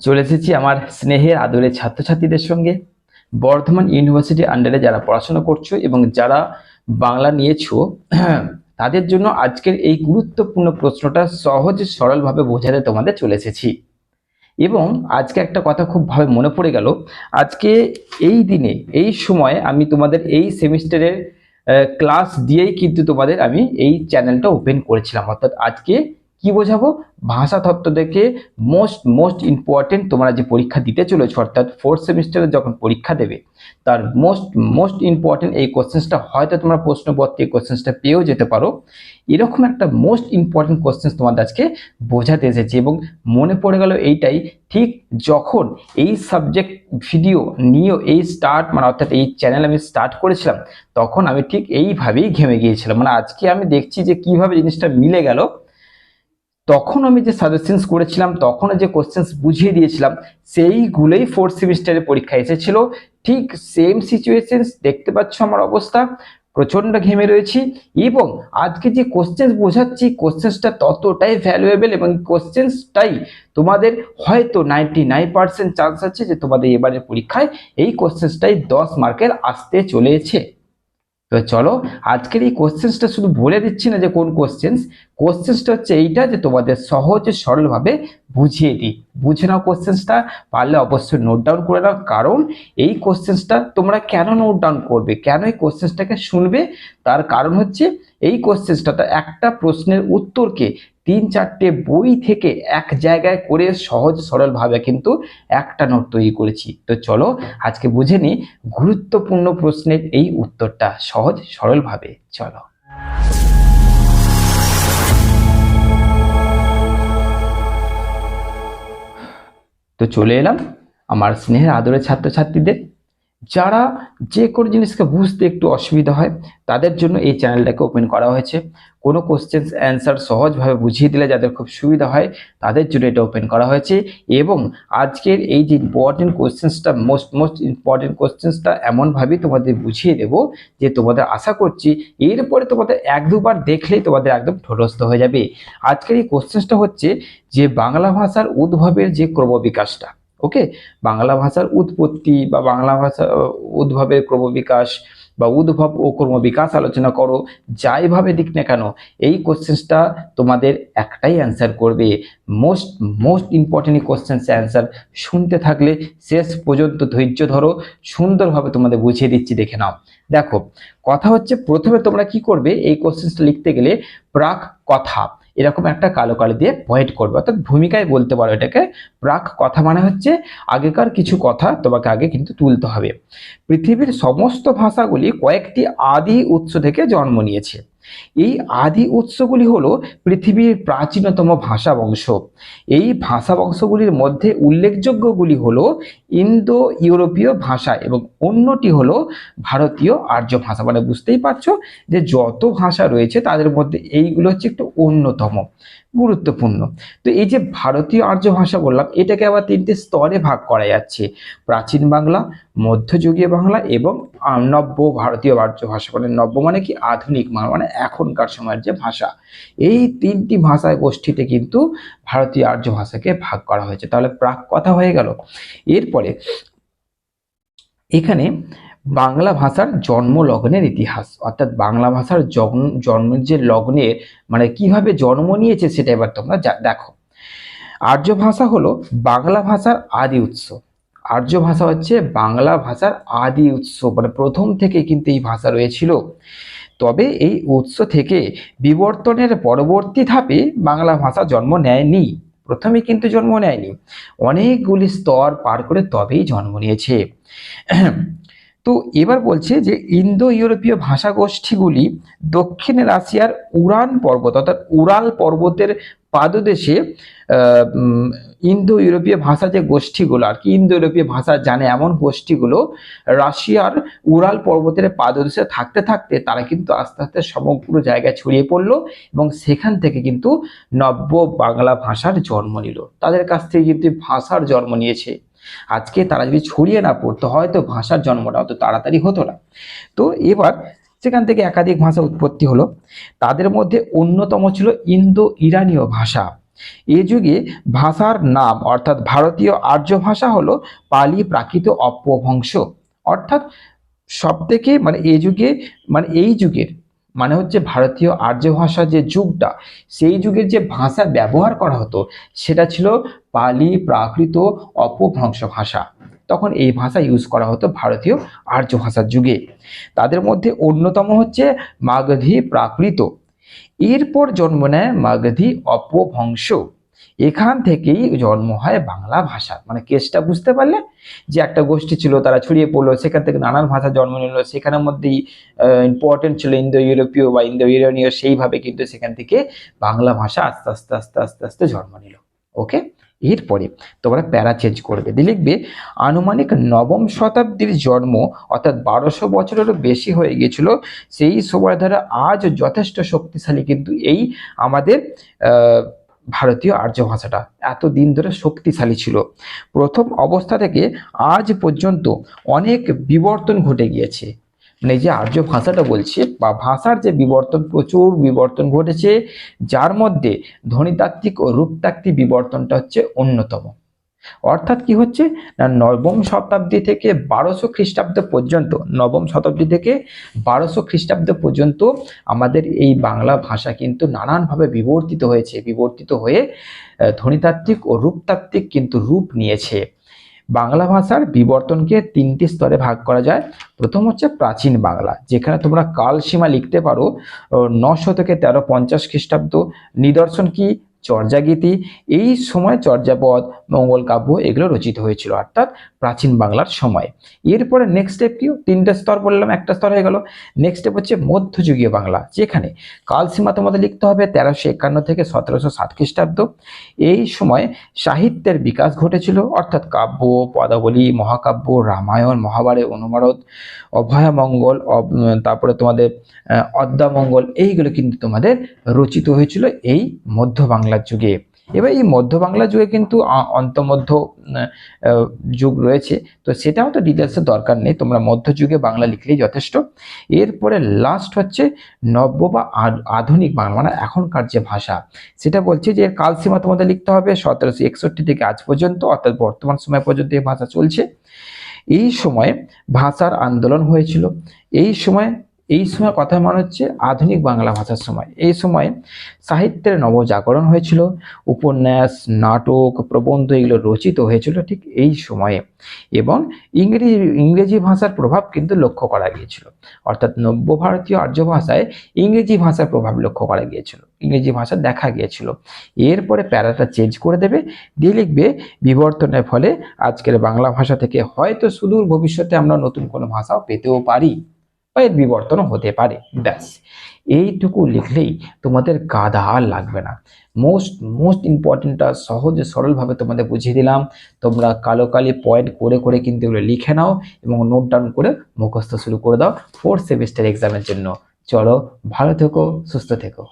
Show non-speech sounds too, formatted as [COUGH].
চলে এসেছি আমার স্নেহের আদরের ছাত্রছাত্রীদের সঙ্গে। বর্ধমান ইউনিভার্সিটি আন্ডারে যারা পড়াশোনা করছ এবং যারা বাংলা নিয়েছো, [CLEARS THROAT] তাদের জন্য আজকের এই গুরুত্বপূর্ণ প্রশ্নটা সহজ সরলভাবে বোঝাতে তোমাদের চলে এসেছি। এবং আজকে একটা কথা খুব ভাবে মনে পড়ে গেল। আজকে এই দিনে, এই সময়ে আমি তোমাদের এই সেমিস্টারের ক্লাস দিয়েই কিন্তু তোমাদের আমি এই চ্যানেলটা ওপেন করেছিলাম। অর্থাৎ আজকে কি বোঝাবো? ভাষা তত্ত্ব থেকে মোস্ট মোস্ট ইম্পর্টেন্ট তোমরা যে পরীক্ষা দিতে চলেছো, অর্থাৎ ফোর্থ সেমিস্টারে যখন পরীক্ষা দেবে, তার মোস্ট মোস্ট ইম্পর্টেন্ট এই কোশ্চেন্সটা হয়তো তোমরা প্রশ্নপত্রে এই কোশ্চেন্সটা পেয়েও যেতে পারো। এরকম একটা মোস্ট ইম্পর্টেন্ট কোশ্চেন্স তোমাদের আজকে বোঝাতে এসেছি এবং মনে পড়ে গেল এইটাই, ঠিক যখন এই সাবজেক্ট ভিডিও নিয়ে এই স্টার্ট মানে অর্থাৎ এই চ্যানেল আমি স্টার্ট করেছিলাম, তখন আমি ঠিক এইভাবেই ঘেমে গিয়েছিলাম। মানে আজকে আমি দেখছি যে কীভাবে জিনিসটা মিলে গেল। তখন আমি যে সাজেশনস করেছিলাম তখন যে কোশ্চেন্স বুঝিয়ে দিয়েছিলাম, সেইগুলোই ফোর্থ সেমিস্টারে পরীক্ষা এসেছিল। ঠিক সেম সিচুয়েশনস দেখতে পাচ্ছ আমার অবস্থা প্রচণ্ড ঘেমে রয়েছি এবং আজকে যে কোশ্চেন্স বোঝাচ্ছি কোশ্চেন্সটা ততটাই ভ্যালুয়েবল এবং কোশ্চেন্সটাই তোমাদের হয়তো নাইনটি নাইন পার্সেন্ট চান্স আছে যে তোমাদের এবারের পরীক্ষায় এই কোশ্চেন্সটাই দশ মার্কের আসতে চলেছে। তো চলো, আজকের এই কোশ্চেন্সটা শুধু বলে দিচ্ছি না যে কোন কোশ্চেন্স কোশ্চেন্সটা হচ্ছে এইটা যে তোমাদের সহজে, সরলভাবে বুঝিয়ে দিই। বুঝে নাও কোশ্চেন্সটা পারলে অবশ্যই নোট ডাউন করে নাও। কারণ এই কোশ্চেন্সটা তোমরা কেন নোট ডাউন করবে? কেন এই কোশ্চেন্সটাকে শুনবে? তার কারণ হচ্ছে এই কোশ্চেন্সটা একটা প্রশ্নের উত্তরকে তিন চারটে বই থেকে এক জায়গায় করে সহজ, সরলভাবে কিন্তু একটা নোট তৈরি করেছি। তো চলো আজকে বুঝে নিই গুরুত্বপূর্ণ প্রশ্নের এই উত্তরটা সহজ, সরলভাবে। চলো। তো চলে এলাম আমার স্নেহের আদরের ছাত্রছাত্রীদের যারা যে কোনো জিনিসকে বুঝতে একটু অসুবিধা হয়, তাদের জন্য এই চ্যানেলটাকে ওপেন করা হয়েছে। কোনো কোশ্চেন্স অ্যান্সার সহজভাবে বুঝিয়ে দিলে যাদের খুব সুবিধা হয়, তাদের জন্য এটা ওপেন করা হয়েছে এবং আজকের এই যে ইম্পর্টেন্ট কোশ্চেন্সটা মোস্ট মোস্ট ইম্পর্টেন্ট কোশ্চেন্সটা এমনভাবেই তোমাদের বুঝিয়ে দেব যে তোমাদের আশা করছি এরপরে তোমাদের এক দুবার দেখলেই তোমাদের একদম ঠোরস্থ হয়ে যাবে। আজকের এই কোশ্চেন্সটা হচ্ছে যে বাংলা ভাষার উদ্ভবের যে ক্রমবিকাশটা। ওকে বাংলা ভাষার উৎপত্তি বা বাংলা ভাষা উদ্ভবের ক্রমবিকাশ বা উদ্ভব ও ক্রমবিকাশ আলোচনা করো যাইভাবে দিক না কেন, এই কোশ্চেন্সটা তোমাদের একটাই অ্যান্সার করবে। Most most important questions answer শুনতে থাকলে শেষ পর্যন্ত ধৈর্য ধরো, সুন্দরভাবে তোমাদের বুঝিয়ে দিচ্ছি, দেখে নাও। দেখো, কথা হচ্ছে প্রথমে তোমরা কি করবে, এই কোশ্চেন্সটা লিখতে গেলে প্রাক কথা। এরকম একটা কালো কালি দিয়ে পয়েন্ট করবে। অর্থাৎ ভূমিকায় বলতে পারো এটাকে, প্রাক কথা মানে হচ্ছে আগেকার কিছু কথা তোমাকে আগে কিন্তু তুলতে হবে। পৃথিবীর সমস্ত ভাষাগুলি কয়েকটি আদি উৎস থেকে জন্ম নিয়েছে। এই আদি উৎসগুলি হলো পৃথিবীর প্রাচীনতম ভাষা বংশ। এই ভাষা বংশগুলির মধ্যে উল্লেখযোগ্যগুলি হলো ইন্দো ইউরোপীয় ভাষা এবং অন্যটি হলো ভারতীয় আর্য ভাষা। মানে বুঝতেই পারছ যে যত ভাষা রয়েছে তাদের মধ্যে এইগুলো হচ্ছে একটু অন্যতম, গুরুত্বপূর্ণ। তো এই যে ভারতীয় আর্য ভাষা বললাম, এটাকে আবার তিনটে স্তরে ভাগ করা যাচ্ছে। প্রাচীন বাংলা মধ্যযুগীয় বাংলা এবং নব্য ভারতীয় আর্য ভাষা। মানে নব্য মানে কি? আধুনিক মানে এখনকার সময়ের যে ভাষা। এই তিনটি ভাষায় গোষ্ঠীতে কিন্তু ভারতীয় আর্য ভাষাকে ভাগ করা হয়েছে। তাহলে প্রাক কথা হয়ে গেল। এরপরে এখানে বাংলা ভাষার জন্ম লগ্নের ইতিহাস, অর্থাৎ বাংলা ভাষার জন্মের যে লগ্নের মানে কীভাবে জন্ম নিয়েছে সেটা এবার তোমরা দেখো। আর্য ভাষা হলো বাংলা ভাষার আদি উৎস। আর্য ভাষা হচ্ছে বাংলা ভাষার আদি উৎস মানে প্রথম থেকে কিন্তু এই ভাষা রয়েছিল। তবে এই উৎস থেকে বিবর্তনের পরবর্তী ধাপে বাংলা ভাষা জন্ম নেয়নি। প্রথমে কিন্তু জন্ম নেয়নি। অনেকগুলি স্তর পার করে তবেই জন্ম নিয়েছে। তো এবার বলছে যে ইন্দো ইউরোপীয় ভাষা গোষ্ঠীগুলি দক্ষিণ রাশিয়ার উড়ান পর্বত, অর্থাৎ উড়াল পর্বতের পাদদেশে ইন্দো ইউরোপীয় ভাষা যে গোষ্ঠীগুলো, আর কি ইন্দো ইউরোপীয় ভাষা জানে এমন গোষ্ঠীগুলো, রাশিয়ার উড়াল পর্বতের পাদদেশে থাকতে থাকতে তারা কিন্তু আস্তে আস্তে সমগ্র জায়গায় ছড়িয়ে পড়ল এবং সেখান থেকে কিন্তু নব্য বাংলা ভাষার জন্ম নিল। তাদের কাছ থেকে কিন্তু ভাষার জন্ম নিয়েছে। আজকে তারা যদি ছড়িয়ে না পড়তো, হয়তো ভাষার জন্মটা অত তাড়াতাড়ি হতো না। তো এবার সেখান থেকে একাধিক ভাষা উৎপত্তি হলো। তাদের মধ্যে অন্যতম ছিল ইন্দো ইরানীয় ভাষা। এই যুগে ভাষার নাম, অর্থাৎ ভারতীয় আর্য ভাষা হলো পালি প্রাকৃত অপভ্রংশ। অর্থাৎ সব থেকে মানে এই যুগে মানে এই যুগের মানে হচ্ছে ভারতীয় আর্য ভাষা যে যুগটা, সেই যুগের যে ভাষা ব্যবহার করা হতো, সেটা ছিল পালি প্রাকৃত অপভ্রংশ ভাষা। তখন এই ভাষা ইউজ করা হতো ভারতীয় আর্য ভাষার যুগে। তাদের মধ্যে অন্যতম হচ্ছে মাগধী প্রাকৃত। এরপর জন্ম নেয় মাগধী অপভ্রংশ। এখান থেকেই জন্ম হয় বাংলা ভাষা। মানে কেসটা বুঝতে পারলে? যে একটা গোষ্ঠী ছিল, তারা ছড়িয়ে পড়ল, সেখান থেকে নানান ভাষা জন্ম নিল, সেখানের মধ্যেই ইম্পর্টেন্ট ছিল ইন্দো ইউরোপীয় বা ইন্দো ইউরোনীয় সেইভাবে কিন্তু সেখান থেকে বাংলা ভাষা আস্তে আস্তে আস্তে আস্তে আস্তে জন্ম নিল। ওকে এরপরে তোমরা প্যারা চেঞ্জ করবে। দিয়ে লিখবে, আনুমানিক নবম শতাব্দীর জন্ম অর্থাৎ বারোশো বছরেরও বেশি হয়ে গিয়েছিল, সেই সময় ধরে আজ যথেষ্ট শক্তিশালী কিন্তু এই আমাদের ভারতীয় আর্য ভাষাটা এত দিন ধরে শক্তিশালী ছিল। প্রথম অবস্থা থেকে আজ পর্যন্ত অনেক বিবর্তন ঘটে গিয়েছে। মানে যে আর্য ভাষাটা বলছি, বা ভাষার যে বিবর্তন, প্রচুর বিবর্তন ঘটেছে, যার মধ্যে ধ্বনিতাত্ত্বিক ও রূপতাত্ত্বিক বিবর্তনটা হচ্ছে অন্যতম। অর্থাৎ কি হচ্ছে? না, নবম শতাব্দী থেকে বারোশো খ্রিস্টাব্দ পর্যন্ত, নবম শতাব্দী থেকে বারোশো খ্রিস্টাব্দ পর্যন্ত আমাদের এই বাংলা ভাষা কিন্তু নানানভাবে বিবর্তিত হয়েছে, বিবর্তিত হয়ে ধ্বনিতাত্ত্বিক ও রূপতাত্ত্বিক কিন্তু রূপ নিয়েছে। বাংলা ভাষার বিবর্তনকে তিনটি স্তরে ভাগ করা যায়। প্রথম হচ্ছে প্রাচীন বাংলা, যেখানে তোমরা কালসীমা লিখতে পারো নশো থেকে তেরো পঞ্চাশ খ্রিস্টাব্দ। নিদর্শন কি? চর্যাগীতি। এই সময় চর্যাপদ, মঙ্গল কাব্য এগুলো রচিত হয়েছিল, অর্থাৎ প্রাচীন বাংলার সময়। এরপরে নেক্সট স্টেপ কি? তিনটে স্তর বললাম, একটা স্তর হয়ে গেল। নেক্সট স্টেপ হচ্ছে মধ্যযুগীয় বাংলা, যেখানে কালসীমা তোমাদের লিখতে হবে তেরোশো একান্ন থেকে সতেরোশো ষাট খ্রিস্টাব্দ। এই সময় সাহিত্যের বিকাশ ঘটেছিল, অর্থাৎ কাব্য, পদাবলী, মহাকাব্য, রামায়ণ, মহাভারত, অনুমারত অভয়ামঙ্গল তারপরে তোমাদের অদ্যামঙ্গল এইগুলো কিন্তু তোমাদের রচিত হয়েছিল এই মধ্য বাংলার যুগে। এবার এই মধ্য বাংলা যুগে কিন্তু অন্তমধ্য যুগ রয়েছে। তো সেটাও তো ডিটেলসের দরকার নেই। তোমরা মধ্যযুগে বাংলা লিখলেই যথেষ্ট। এরপরে লাস্ট হচ্ছে নব্য বা আধুনিক বাংলা মানে এখনকার যে ভাষা। সেটা বলছে যে কালসীমা তোমাদের লিখতে হবে সতেরোশো একষট্টি থেকে আজ পর্যন্ত, অর্থাৎ বর্তমান সময় পর্যন্ত এই ভাষা চলছে। এই সময় ভাষার আন্দোলন হয়েছিল। এই সময় এই সময় কথা মনে হচ্ছে আধুনিক বাংলা ভাষার সময়। এই সময় সাহিত্যের নবজাগরণ হয়েছিল, উপন্যাস, নাটক, প্রবন্ধ এগুলো রচিত হয়েছিল ঠিক এই সময়ে এবং ইংরেজি ইংরেজি ভাষার প্রভাব কিন্তু লক্ষ্য করা গিয়েছিল। অর্থাৎ নব্য ভারতীয় আর্য ভাষায় ইংরেজি ভাষার প্রভাব লক্ষ্য করা গিয়েছিল, ইংরেজি ভাষা দেখা গিয়েছিল। এরপরে প্যারাটা চেঞ্জ করে দেবে, দিয়ে লিখবে, বিবর্তনের ফলে আজকের বাংলা ভাষা থেকে হয়তো সুদূর ভবিষ্যতে আমরা নতুন কোনো ভাষাও পেতেও পারি। বা এর বিবর্তনও হতে পারে। ব্যাস। এইটুকু লিখলেই তোমাদের গাধা আর লাগবে না। মোস্ট মোস্ট ইম্পর্টেন্টটা সহজে, সরলভাবে তোমাদের বুঝিয়ে দিলাম। তোমরা কালো কালি পয়েন্ট করে করে কিন্তু এগুলো লিখে নাও এবং নোট ডাউন করে মুখস্থ শুরু করে দাও ফোর্থ সেমিস্টার এক্সামের জন্য। চলো ভালো থেকো, সুস্থ থেকো।